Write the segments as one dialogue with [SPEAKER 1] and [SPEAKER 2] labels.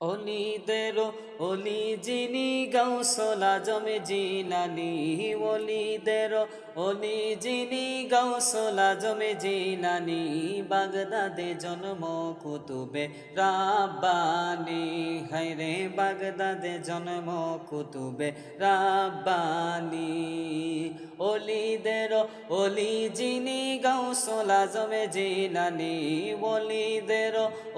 [SPEAKER 1] অলিদের অলি যিনি গৌসলা জমে জিলানি অলিদের অলি যিনি গৌসলা জমে জিলানি বাগদাদে জন্ম কুতুবে রাব্বানি। হাইরে বাগদাদে জন্ম কুতুবে রাব্বানি। অলিদের অলি যিনি গৌসলা জমে জিলানি অলিদের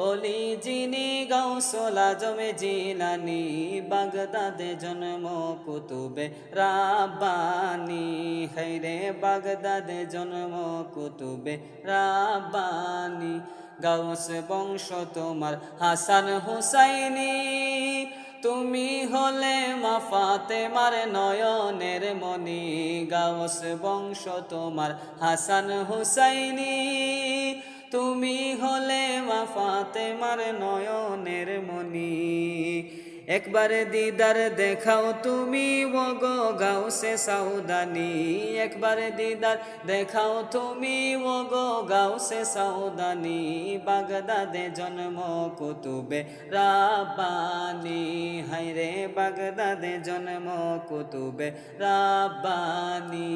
[SPEAKER 1] অলি যিনি গৌসলা জমে জিলানি, বাগদাদে জন্ম কুতুবে রাব্বানি। হাইরে বাগদাদে জন্ম কুতুবে রাব্বানি। গাউস বংশ তোমার হাসান হুসাইনি। তুমি হলে মাফাতে মার নয়নের মনি গাউস বংশ তোমার হাসান হুসাইনি। তুমি হলে মাফাতে মার নয়নের মনি একবার দিদার দেখাও তুমি, ওগো গাউসে সাউদানি। একবার দিদার দেখাও তুমি, ওগো গাউসে সাউদানি। বাগদাদে জন্ম কুতুবে রাব্বানি। হাইরে বাগদাদে জন্ম কুতুবে রাব্বানি।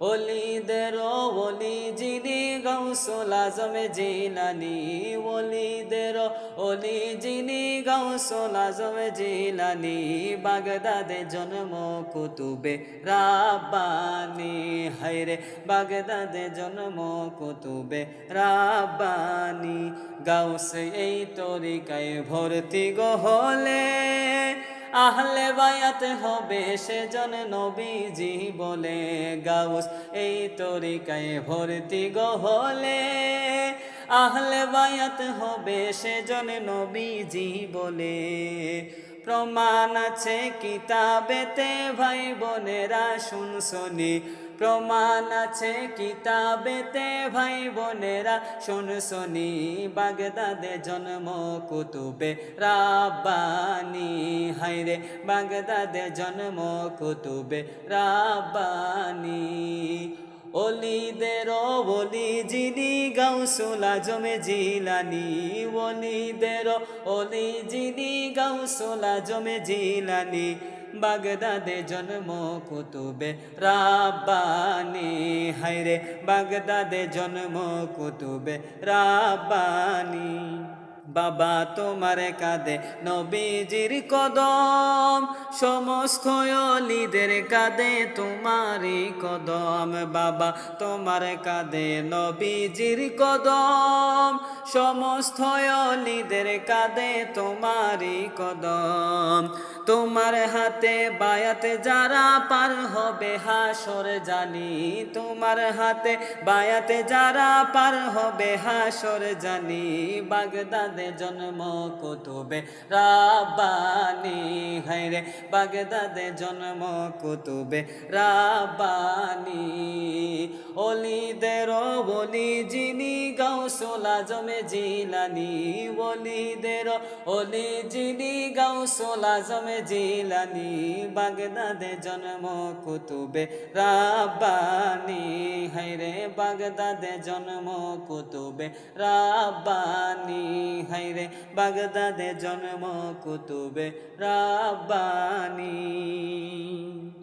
[SPEAKER 1] অলিদের অলি যিনি গৌসল আজমে জিলানি অলিদের অলি যিনি গৌসল আজমে জিলানি, বাগদাদে জন্ম কুতুবে রাব্বানি। হাইরে বাগদাদে জন্ম কুতুবে রাব্বানি। গাউস এই তরিকায় ভর্তি গহলে আহলে বায়াত হবে সেজন নবীজি বলে, গাউস, এই তরিকায় ভর্তি গহলে। আহলে বায়াত হবে সেজন নবীজি বলে, প্রমাণ আছে কিতাবেতে, ভাই বোনেরা শুনশনি প্রমাণ আছে কিতাবেতে, ভাই বোনেরা শুন শনি। বাগদাদে জন্ম কুতুবে রাব্বানি হাইরে বাগদাদে জন্ম কুতুবে রাব্বানি। অলিদের বলি যিনি গাউসুল আজমে জিলানি। অলিদের অলি যিনি গাউসুল আজমে জিলানি। বাগদাদে জন্ম কুতুবে রাব্বানি। হাইরে বাগদাদে জন্ম কুতুবে রাব্বানি। বাবা তোমার কাঁদে নবীজির কদম, সমস্ত অলিদের কাঁদে তোমারই কদম। বাবা তোমার কাঁদে নবীজির কদম, সমস্ত অলিদের কাঁদে তোমারই কদম। তোমার হাতে বায়াতে যারা পার হবে হাসর জানি, তোমার হাতে বায়াতে যারা পার হবে হাসর জানি, বাগদাদে জন্ম কুতুবে। রাব্বানি হাইরে বাগদাদে জন্ম কুতুবে। রাব্বানি অলিদের বলি যিনি গাউসুল আজমে জিলানি অলিদের অলি যিনি গাউসুল আজমে জিলানি, বাগদাদে জন্ম কুতুবে রাব্বানি। হাইরে বাগদাদে জন্ম কুতুবে রাব্বানি। হাইরে বাগদাদে জন্ম কুতুবে রাব্বানি।